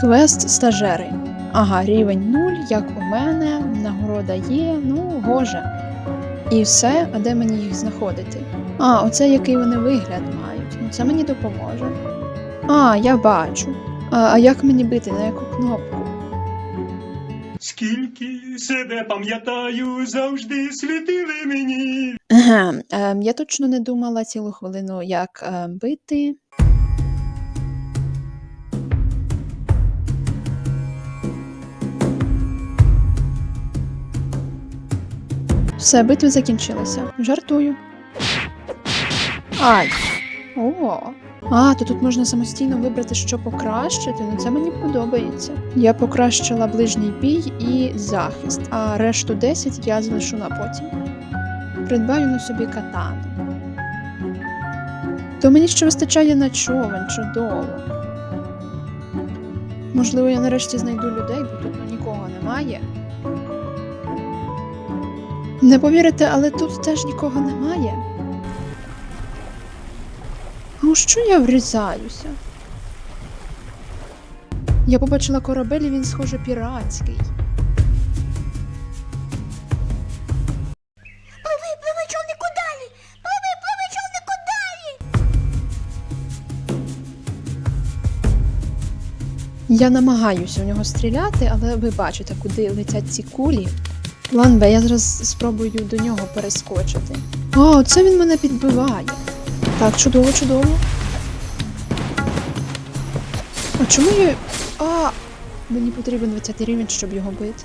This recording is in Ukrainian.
Квест стажери. Ага, рівень 0, як у мене, нагорода є, ну, гоже. І все, а де мені їх знаходити? А, оце який вони вигляд мають. Ну це мені допоможе. А, я бачу. А, а як мені бити, на яку кнопку? Скільки себе пам'ятаю, завжди світили мені. Ага, ем, я точно не думала цілу хвилину, як ем, бити. Все, битва закінчилася. Жартую. Ай. О. А, то тут можна самостійно вибрати, що покращити. Ну це мені подобається. Я покращила ближній бій і захист, а решту 10 я залишу на потім. Придбаю на собі катану. То мені ще вистачає на човен, чудово. Можливо, я нарешті знайду людей, бо тут ну, нікого немає. Не повірите, але тут теж нікого немає. А у що я врізаюся? Я побачила корабель, і він, схоже, піратський. Пливи, пливи, човнику далі! Пливи, пливи, човнику далі! Я намагаюся у нього стріляти, але ви бачите, куди летять ці кулі. План Б, я зараз спробую до нього перескочити. А, оце він мене підбиває. Так, чудово, чудово. А чому я. А! Мені потрібен 20 рівень, щоб його бити.